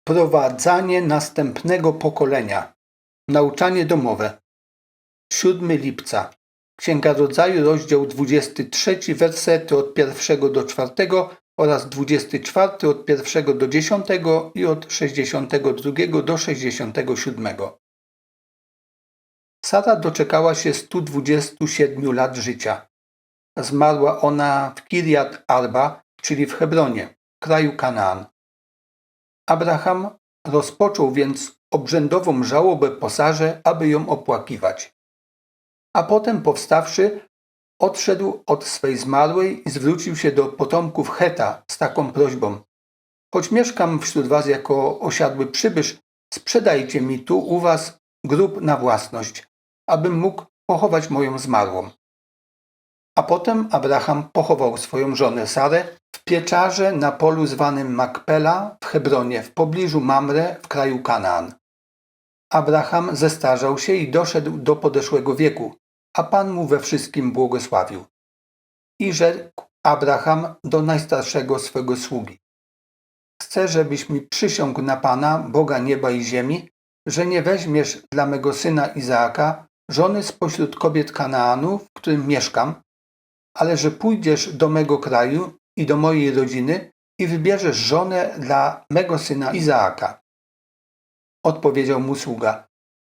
Wprowadzanie następnego pokolenia. Nauczanie domowe. 7 lipca. Księga Rodzaju, rozdział 23, wersety od 1 do 4 oraz 24 od 1 do 10 i od 62 do 67. Sara doczekała się 127 lat życia. Zmarła ona w Kirjat Arba, czyli w Hebronie, kraju Kanaan. Abraham rozpoczął więc obrzędową żałobę po Sarze, aby ją opłakiwać. A potem powstawszy, odszedł od swej zmarłej i zwrócił się do potomków Heta z taką prośbą. Choć mieszkam wśród was jako osiadły przybysz, sprzedajcie mi tu u was grób na własność, abym mógł pochować moją zmarłą. A potem Abraham pochował swoją żonę Sarę pieczarze na polu zwanym Makpela w Hebronie w pobliżu Mamre w kraju Kanaan. Abraham zestarzał się i doszedł do podeszłego wieku, a Pan mu we wszystkim błogosławił. I rzekł Abraham do najstarszego swego sługi. Chcę, żebyś mi przysiągł na Pana, Boga nieba i ziemi, że nie weźmiesz dla mego syna Izaaka żony spośród kobiet Kanaanu, w którym mieszkam, ale że pójdziesz do mego kraju i do mojej rodziny i wybierzesz żonę dla mego syna Izaaka. Odpowiedział mu sługa,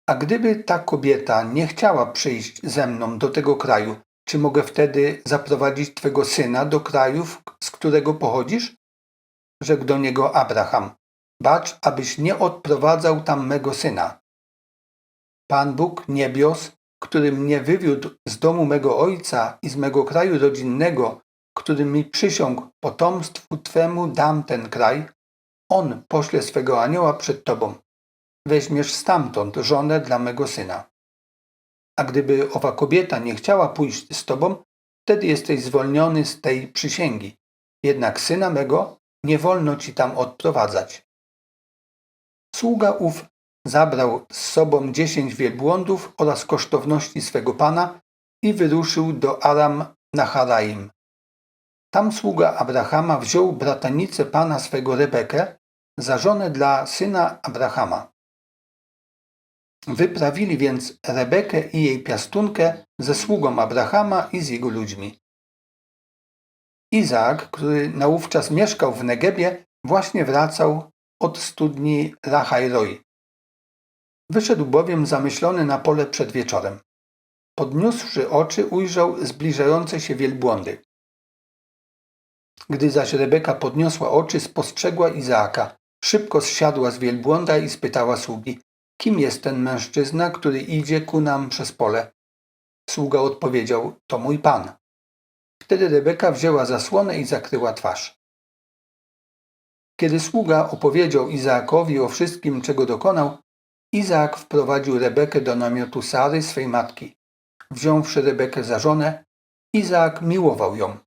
a gdyby ta kobieta nie chciała przyjść ze mną do tego kraju, czy mogę wtedy zaprowadzić twego syna do krajów, z którego pochodzisz? Rzekł do niego Abraham, bacz, abyś nie odprowadzał tam mego syna. Pan Bóg niebios, który mnie wywiódł z domu mego ojca i z mego kraju rodzinnego, który mi przysiągł potomstwu Twemu dam ten kraj, on pośle swego anioła przed Tobą. Weźmiesz stamtąd żonę dla mego syna. A gdyby owa kobieta nie chciała pójść z Tobą, wtedy jesteś zwolniony z tej przysięgi. Jednak syna mego nie wolno Ci tam odprowadzać. Sługa ów zabrał z sobą dziesięć wielbłądów oraz kosztowności swego pana i wyruszył do Aram Naharaim. Tam sługa Abrahama wziął bratanicę pana swego Rebekę za żonę dla syna Abrahama. Wyprawili więc Rebekę i jej piastunkę ze sługą Abrahama i z jego ludźmi. Izaak, który naówczas mieszkał w Negebie, właśnie wracał od studni Rachajroi. Wyszedł bowiem zamyślony na pole przed wieczorem. Podniósłszy oczy, ujrzał zbliżające się wielbłądy. Gdy zaś Rebeka podniosła oczy, spostrzegła Izaaka. Szybko zsiadła z wielbłąda i spytała sługi, kim jest ten mężczyzna, który idzie ku nam przez pole? Sługa odpowiedział, to mój pan. Wtedy Rebeka wzięła zasłonę i zakryła twarz. Kiedy sługa opowiedział Izaakowi o wszystkim, czego dokonał, Izaak wprowadził Rebekę do namiotu Sary, swej matki. Wziąwszy Rebekę za żonę, Izaak miłował ją,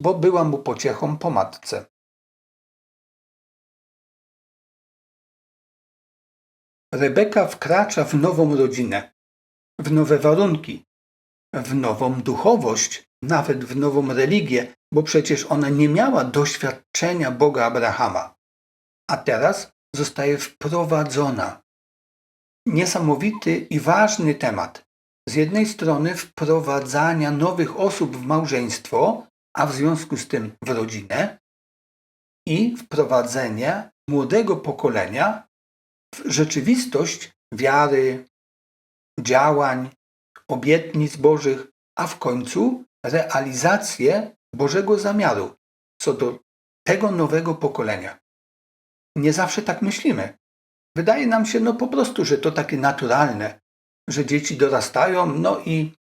bo była mu pociechą po matce. Rebeka wkracza w nową rodzinę, w nowe warunki, w nową duchowość, nawet w nową religię, bo przecież ona nie miała doświadczenia Boga Abrahama. A teraz zostaje wprowadzona. Niesamowity i ważny temat. Z jednej strony wprowadzania nowych osób w małżeństwo, a w związku z tym w rodzinę, i wprowadzenie młodego pokolenia w rzeczywistość wiary, działań, obietnic Bożych, a w końcu realizację Bożego zamiaru co do tego nowego pokolenia. Nie zawsze tak myślimy. Wydaje nam się no po prostu, że to takie naturalne, że dzieci dorastają, no i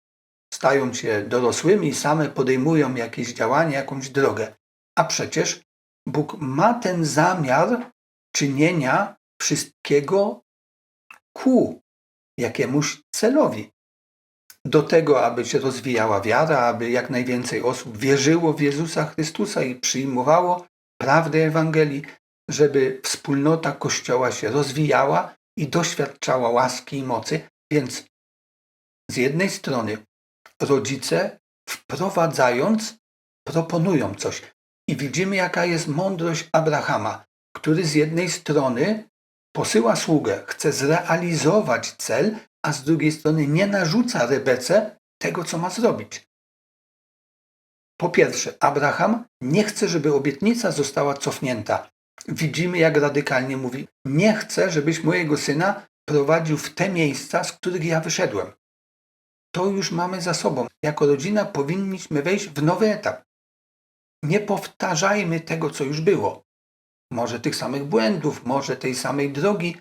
stają się dorosłymi, same podejmują jakieś działanie, jakąś drogę. A przecież Bóg ma ten zamiar czynienia wszystkiego ku jakiemuś celowi. Do tego, aby się rozwijała wiara, aby jak najwięcej osób wierzyło w Jezusa Chrystusa i przyjmowało prawdę Ewangelii, żeby wspólnota Kościoła się rozwijała i doświadczała łaski i mocy. Więc z jednej strony rodzice wprowadzając proponują coś i widzimy jaka jest mądrość Abrahama. który z jednej strony posyła sługę, chce zrealizować cel, a z drugiej strony nie narzuca Rebece tego, co ma zrobić. Po pierwsze, Abraham nie chce, żeby obietnica została cofnięta. Widzimy, jak radykalnie mówi: Nie chcę, żebyś mojego syna prowadził w te miejsca, z których ja wyszedłem. To już mamy za sobą. Jako rodzina powinniśmy wejść w nowy etap. Nie powtarzajmy tego, co już było. Może tych samych błędów, może tej samej drogi.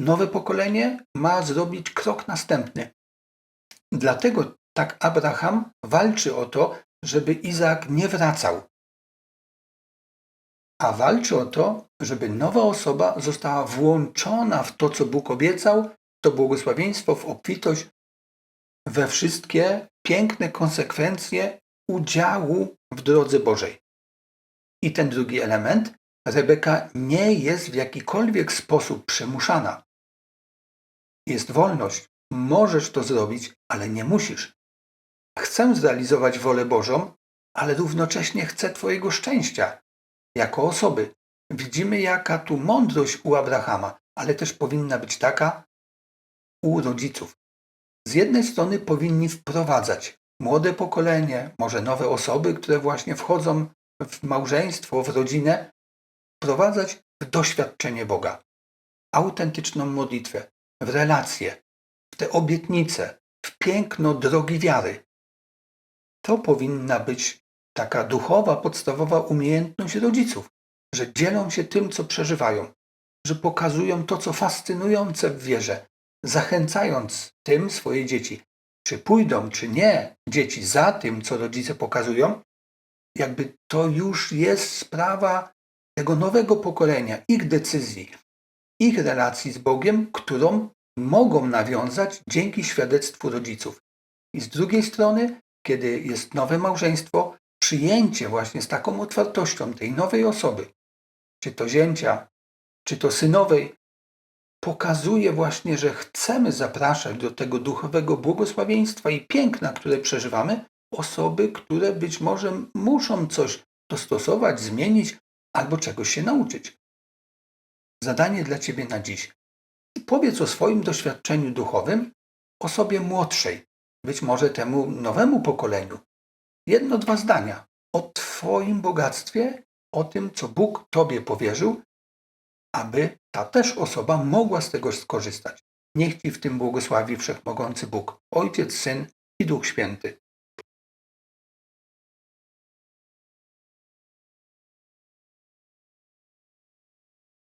Nowe pokolenie ma zrobić krok następny. Dlatego tak Abraham walczy o to, żeby Izaak nie wracał. A walczy o to, żeby nowa osoba została włączona w to, co Bóg obiecał, to błogosławieństwo, w obfitość, we wszystkie piękne konsekwencje udziału w drodze Bożej. I ten drugi element, Rebeka nie jest w jakikolwiek sposób przymuszana. Jest wolność, możesz to zrobić, ale nie musisz. Chcę zrealizować wolę Bożą, ale równocześnie chcę Twojego szczęścia jako osoby. Widzimy, jaka tu mądrość u Abrahama, ale też powinna być taka u rodziców. Z jednej strony powinni wprowadzać młode pokolenie, może nowe osoby, które właśnie wchodzą w małżeństwo, w rodzinę, wprowadzać w doświadczenie Boga, autentyczną modlitwę, w relacje, w te obietnice, w piękno drogi wiary. To powinna być taka duchowa, podstawowa umiejętność rodziców, że dzielą się tym, co przeżywają, że pokazują to, co fascynujące w wierze, zachęcając tym swoje dzieci. Czy pójdą, czy nie dzieci za tym, co rodzice pokazują, jakby to już jest sprawa tego nowego pokolenia, ich decyzji, ich relacji z Bogiem, którą mogą nawiązać dzięki świadectwu rodziców. I z drugiej strony, kiedy jest nowe małżeństwo, przyjęcie właśnie z taką otwartością tej nowej osoby, czy to zięcia, czy to synowej, pokazuje właśnie, że chcemy zapraszać do tego duchowego błogosławieństwa i piękna, które przeżywamy, osoby, które być może muszą coś dostosować, zmienić albo czegoś się nauczyć. Zadanie dla Ciebie na dziś. Powiedz o swoim doświadczeniu duchowym osobie młodszej, być może temu nowemu pokoleniu. Jedno, dwa zdania o Twoim bogactwie, o tym, co Bóg Tobie powierzył, aby ta też osoba mogła z tego skorzystać. Niech Ci w tym błogosławi Wszechmogący Bóg, Ojciec, Syn i Duch Święty.